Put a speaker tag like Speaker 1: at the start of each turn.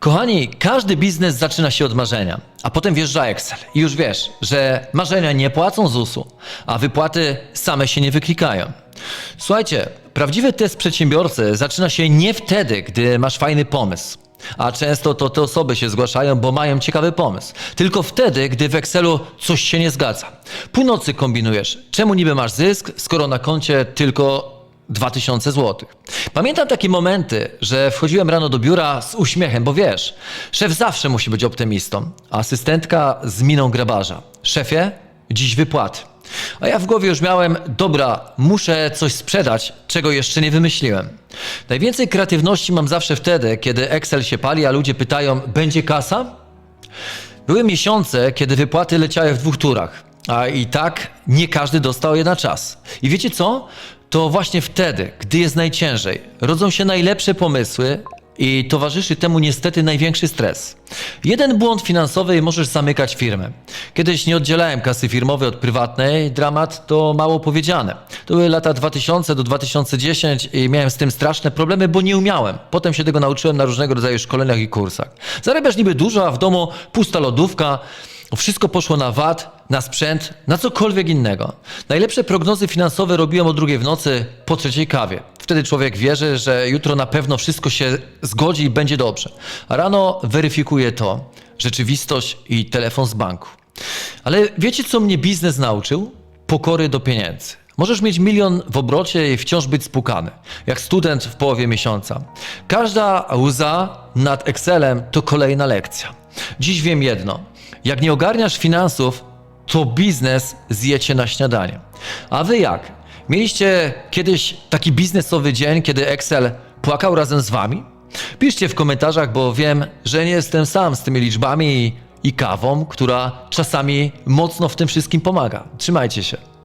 Speaker 1: Kochani, każdy biznes zaczyna się od marzenia, a potem wjeżdża Excel i już wiesz, że marzenia nie płacą ZUS-u, a wypłaty same się nie wyklikają. Słuchajcie, prawdziwy test przedsiębiorcy zaczyna się nie wtedy, gdy masz fajny pomysł. A często to te osoby się zgłaszają, bo mają ciekawy pomysł. Tylko wtedy, gdy w Excelu coś się nie zgadza. Północy kombinujesz. Czemu niby masz zysk, skoro na koncie tylko 2000 zł. Pamiętam takie momenty, że wchodziłem rano do biura z uśmiechem, bo wiesz, szef zawsze musi być optymistą, a asystentka z miną grabarza. Szefie, dziś wypłaty. A ja w głowie już miałem, dobra, muszę coś sprzedać, czego jeszcze nie wymyśliłem. Najwięcej kreatywności mam zawsze wtedy, kiedy Excel się pali, a ludzie pytają, będzie kasa? Były miesiące, kiedy wypłaty leciały w dwóch turach, a i tak nie każdy dostał je na czas. I wiecie co? To właśnie wtedy, gdy jest najciężej, rodzą się najlepsze pomysły i towarzyszy temu niestety największy stres. Jeden błąd finansowy i możesz zamykać firmę. Kiedyś nie oddzielałem kasy firmowej od prywatnej, dramat to mało powiedziane. To były lata 2000 do 2010 i miałem z tym straszne problemy, bo nie umiałem. Potem się tego nauczyłem na różnego rodzaju szkoleniach i kursach. Zarabiasz niby dużo, a w domu pusta lodówka, wszystko poszło na VAT, na sprzęt, na cokolwiek innego. Najlepsze prognozy finansowe robiłem o drugiej w nocy po trzeciej kawie. Wtedy człowiek wierzy, że jutro na pewno wszystko się zgodzi i będzie dobrze. A rano weryfikuje to rzeczywistość i telefon z banku. Ale wiecie, co mnie biznes nauczył? Pokory do pieniędzy. Możesz mieć milion w obrocie i wciąż być spukany, jak student w połowie miesiąca. Każda łza nad Excelem to kolejna lekcja. Dziś wiem jedno: jak nie ogarniasz finansów, to biznes zjecie na śniadanie. A wy jak? Mieliście kiedyś taki biznesowy dzień, kiedy Excel płakał razem z wami? Piszcie w komentarzach, bo wiem, że nie jestem sam z tymi liczbami i, i kawą, która czasami mocno w tym wszystkim pomaga. Trzymajcie się.